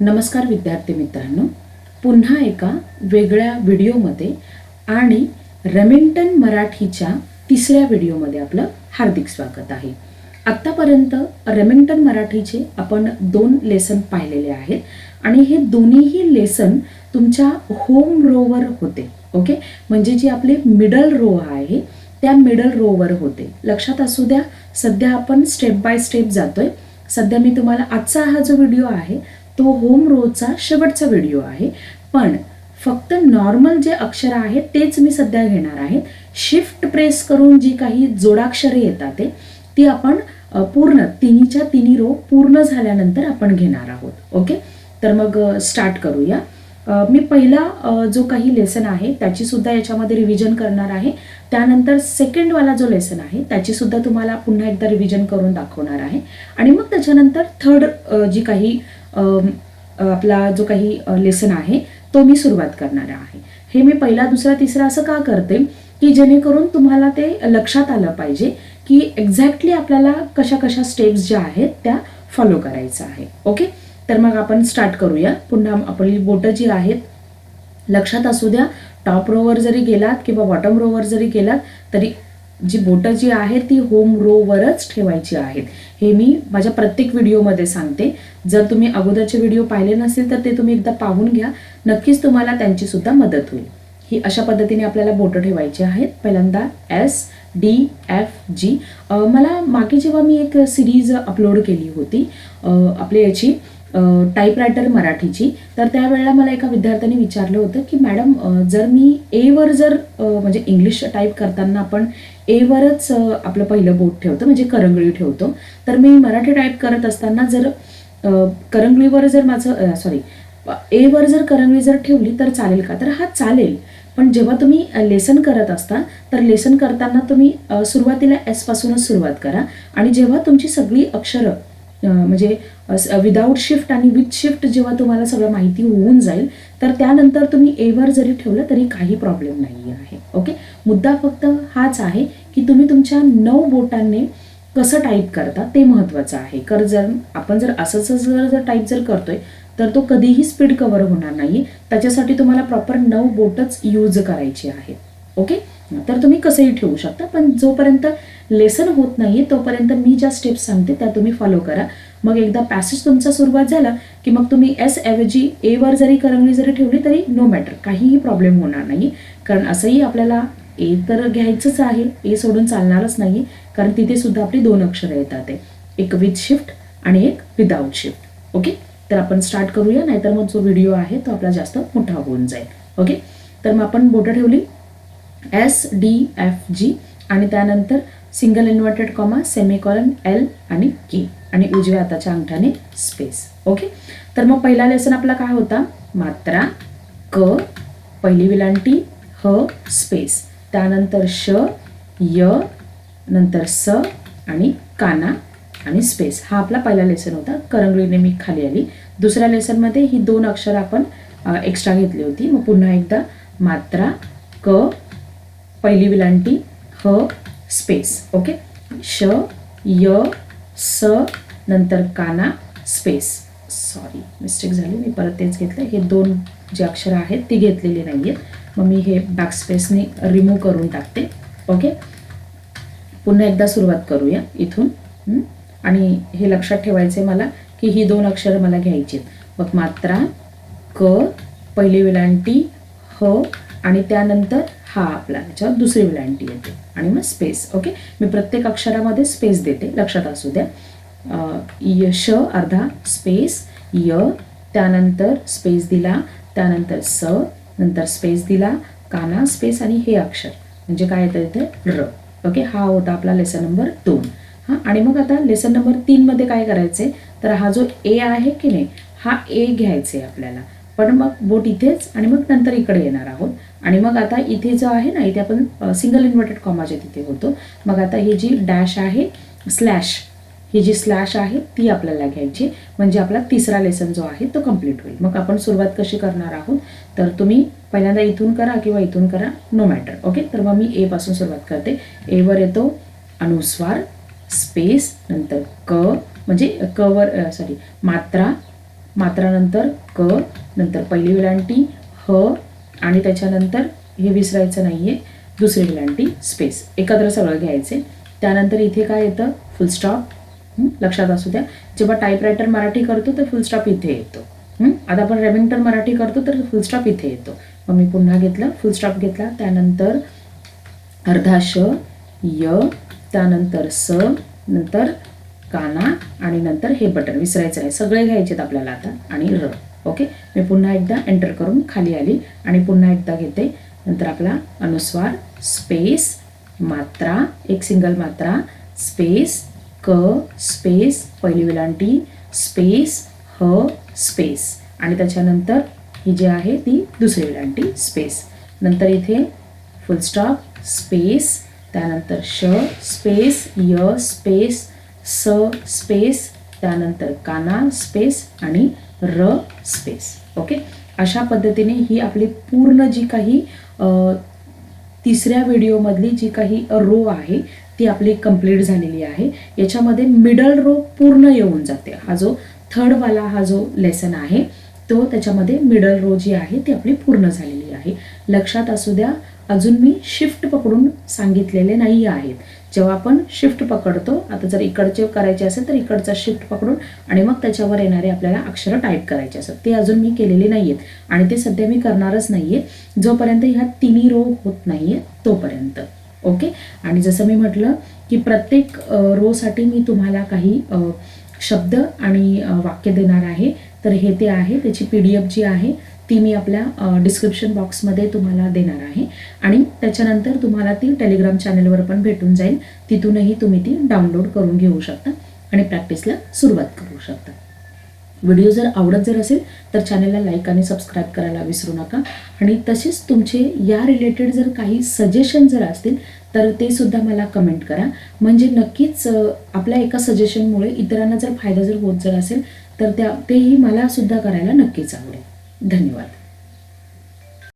नमस्कार विद्यार्थी मित्रांनो पुन्हा एका वेगळ्या व्हिडिओमध्ये आणि रेमिंग्टन मराठीच्या तिसऱ्या व्हिडिओमध्ये आपलं हार्दिक स्वागत आहे. आत्तापर्यंत रेमिंग्टन मराठीचे आपण दोन लेसन पाहिलेले आहेत आणि हे दोन्हीही लेसन तुमच्या होम रोवर होते ओके? म्हणजे जी आपली मिडल रो आहे त्या मिडल रोवर होते. लक्षात असू द्या सध्या आपण स्टेप बाय स्टेप जातोय. सध्या मी तुम्हाला आजचा हा जो व्हिडिओ आहे तो होम रोचा शेवटचा व्हिडिओ आहे. पण फक्त नॉर्मल जे अक्षर आहेत तेच मी सध्या घेणार आहे. शिफ्ट प्रेस करून जी काही जोडाक्षरे येतात ते ती आपण पूर्ण तिन्हीच्या तिन्ही रो पूर्ण झाल्यानंतर आपण घेणार आहोत. ओके तर मग स्टार्ट करूया. मी पहिला जो काही लेसन आहे त्याची सुद्धा याच्यामध्ये रिव्हिजन करणार आहे. त्यानंतर सेकंडवाला जो लेसन आहे त्याची सुद्धा तुम्हाला पुन्हा एकदा रिव्हिजन करून दाखवणार आहे. आणि मग त्याच्यानंतर थर्ड जी काही आपला जो काही लेसन आहे तो मी सुरुवात करणार आहे. हे मी पहिला दुसरा तिसरा असं का करते? की जेणेकरून तुम्हाला ते लक्षात आलं पाहिजे की एक्झॅक्टली आपल्याला कशा कशा स्टेप्स ज्या आहेत त्या फॉलो करायचं आहे ओके तर मग आपण स्टार्ट करूया. पुन्हा आपली बोटं जी आहेत लक्षात असू द्या टॉप रोवर जरी गेलात किंवा बॉटम रोवर जरी गेलात तरी जी बोटं जी आहेत ती होम रोवरच ठेवायची आहेत. हे मी माझ्या प्रत्येक व्हिडिओमध्ये सांगते. जर तुम्ही अगोदरचे व्हिडिओ पाहिले नसतील तर ते तुम्ही एकदा पाहून घ्या. नक्कीच तुम्हाला त्यांचीसुद्धा मदत होईल. ही अशा पद्धतीने आपल्याला बोटं ठेवायची आहेत. पहिल्यांदा एस डी एफ जी मला मागे जेव्हा मी एक सिरीज अपलोड केली होती आपली याची टाईपरायटर मराठीची. तर त्यावेळेला मला एका विद्यार्थ्याने विचारलं होतं की मॅडम जर मी एवर जर म्हणजे इंग्लिश टाईप करताना आपण एवरच आपलं पहिलं बोट ठेवतो म्हणजे करंगळी ठेवतो तर मी मराठी टाईप करत असताना जर करंगळीवर जर माझं सॉरी एवर जर करंगळी जर ठेवली तर चालेल का? तर हा चालेल. पण जेव्हा तुम्ही लेसन करत असता तर लेसन करताना तुम्ही सुरुवातीला एस पासूनच सुरुवात करा. आणि जेव्हा तुमची सगळी अक्षरं म्हणजे विदाऊट शिफ्ट आणि विथ शिफ्ट जेव्हा तुम्हाला सगळं माहिती होऊन जाईल तर त्यानंतर तुम्ही एवर जरी ठेवलं तरी काही प्रॉब्लेम नाही आहे. ओके मुद्दा फक्त हाच आहे की तुम्ही तुमच्या नऊ बोटांनी कसं टाईप करता ते महत्त्वाचं आहे. कर जर आपण जर असंच जर जर टाईप जर करतोय तर तो कधीही स्पीड कव्हर होणार नाही त्याच्यासाठी तुम्हाला प्रॉपर नऊ बोटच यूज करायची आहेत. ओके तर तुम्ही कसंही ठेवू शकता पण जोपर्यंत लेसन होत नाही तोपर्यंत मी ज्या स्टेप्स सांगते त्या तुम्ही फॉलो करा. मग एकदा पॅसेज तुमचा सुरुवात झाला की मग तुम्ही एस ऐवजी ए वर जरी करंगळी जरी ठेवली तरी नो मॅटर काहीही प्रॉब्लेम होणार नाही कारण असंही आपल्याला ए तर घ्यायचंच आहे ए सोडून चालणारच नाही कारण तिथे सुद्धा आपली दोन अक्षरं येतात एक विथ शिफ्ट आणि एक विदाऊट शिफ्ट ओके तर आपण स्टार्ट करूया नाहीतर मग जो व्हिडिओ आहे तो आपला जास्त मोठा होऊन जाईल. ओके तर मग आपण बोटं ठेवली. एस डी एफ जी आणि त्यानंतर single inverted comma semicolon L आणि की आणि उजव्या हाताच्या अंगठ्याने स्पेस ओके तर मग पहिला लेसन आपला काय होता? मात्रा क पहिली विलांटी ह स्पेस त्यानंतर श य नंतर स आणि काना आणि स्पेस हा आपला पहिला लेसन होता. करंगळीने मी खाली आली. दुसऱ्या लेसनमध्ये ही दोन अक्षर आपण एक्स्ट्रा घेतली होती. मग पुन्हा एकदा मात्रा क पहिली विलांटी ह स्पेस ओके? श य स नंतर काना स्पेस. सॉरी मिस्टेक झाली. मी परत तेच घेतलं हे दोन जे अक्षरं आहेत ती घेतलेली नाही आहेत मग मी हे बॅक स्पेसने रिमूव्ह करून टाकते. ओके? पुन्हा एकदा सुरुवात करूया इथून. आणि हे लक्षात ठेवायचे मला की ही दोन अक्षरं मला घ्यायची आहेत मग मात्रा क पहिली विलांटी ह आणि त्यानंतर हा आपला ह्याच्यावर दुसरी विलांटी येते. आणि मग स्पेस ओके मी प्रत्येक अक्षरामध्ये स्पेस देते लक्षात असू द्या. यश य श अर्धा स्पेस य त्यानंतर स्पेस दिला त्यानंतर स नंतर स्पेस दिला काना स्पेस आणि हे अक्षर. म्हणजे काय येतं इथे? र ओके हा होता आपला लेसन नंबर दोन. हां आणि मग आता लेसन नंबर तीनमध्ये काय करायचे तर हा जो ए आहे की नाही? हा ए घ्यायचे आपल्याला. पण मग बोट इथेच आणि मग नंतर इकडे येणार आहोत. आणि मग आता इथे जो आहे ना इथे आपण सिंगल इन्व्हर्टेड कॉमाच्या तिथे होतो मग आता ही जी डॅश आहे स्लॅश ही जी स्लॅश आहे ती आपल्याला घ्यायची. म्हणजे आपला तिसरा लेसन जो आहे तो कंप्लीट होईल. मग आपण सुरुवात कशी करणार आहोत? तर तुम्ही पहिल्यांदा इथून करा किंवा इथून करा नो मॅटर ओके तर मग मी एपासून सुरुवात करते. एवर येतो अनुस्वार स्पेस नंतर क म्हणजे कवर सॉरी मात्रा मात्रानंतर क नंतर पहिली वेलांटी ह आणि त्याच्यानंतर हे विसरायचं नाही आहे दुसरी वेलांटी स्पेस एकत्र सगळं घ्यायचे. त्यानंतर इथे काय येतं? फुलस्टॉप लक्षात असू द्या. जेव्हा टाईपरायटर मराठी करतो तर फुलस्टॉप इथे येतो. आता आपण रेमिंग्टन मराठी करतो तर फुलस्टॉप इथे येतो. मग मी पुन्हा घेतलं. फुल स्टॉप घेतला. त्यानंतर अर्धा श य त्यानंतर स नंतर काना आणि नंतर हे बटन विसरायचं नाही. सगळे घ्यायचेत आपल्याला आता. आणि र. ओके मी पुन्हा एकदा एंटर करून खाली आली आणि पुन्हा एकदा घेते. नंतर आपला अनुस्वार स्पेस मात्रा एक सिंगल मात्रा स्पेस क स्पेस पहिली विलांटी स्पेस ह स्पेस आणि त्याच्यानंतर ही जी आहे ती दुसरी विलांटी स्पेस नंतर इथे फुल स्टॉप स्पेस त्यानंतर श स्पेस य स्पेस स स्पेस त्यानंतर काना स्पेस आणि र स्पेस. ओके? अशा पद्धतीने ही आपली पूर्ण जी काही तिसऱ्या व्हिडिओमधली जी काही रो आहे ती आपली कंप्लीट झालेली आहे. याच्यामध्ये मिडल रो पूर्ण येऊन जाते. हा जो थर्डवाला हा जो लेसन आहे तो त्याच्यामध्ये मिडल रो जी आहे ती आपली पूर्ण झालेली आहे. लक्षात असू द्या अजून मी शिफ्ट पकडून सांगितलेले नाही आहेत. जेव्हा आपण शिफ्ट पकडतो आता जर इकडचे करायचे असेल तर इकडचा शिफ्ट पकडून आणि मग त्याच्यावर येणारे आपल्याला अक्षरं टाईप करायचे असतात. ते अजून मी केलेले नाही आहेत आणि ते सध्या मी करणारच नाही आहे जोपर्यंत ह्या तिन्ही रो होत नाही आहेत तोपर्यंत. ओके आणि जसं मी म्हटलं की प्रत्येक रोसाठी मी तुम्हाला काही शब्द आणि वाक्य देणार आहे. तर हे ते आहे. त्याची पी डी एफ जी आहे ती मी आपल्या डिस्क्रिप्शन बॉक्समध्ये तुम्हाला देणार आहे. आणि त्याच्यानंतर तुम्हाला ती टेलिग्राम चॅनलवर पण भेटून जाईल. तिथूनही तुम्ही ती डाउनलोड करून घेऊ शकता आणि प्रॅक्टिसला सुरुवात करू शकता. व्हिडिओ जर आवडत जर असेल तर चॅनलला लाईक आणि सबस्क्राईब करायला विसरू नका. आणि तसेच तुमचे या रिलेटेड जर काही सजेशन जर असतील तर ते सुद्धा मला कमेंट करा. म्हणजे नक्कीच आपल्या एका सजेशनमुळे इतरांना जर फायदा जर होत जर असेल तर त्या तेही मला सुद्धा करायला नक्कीच आवडेल. धन्यवाद.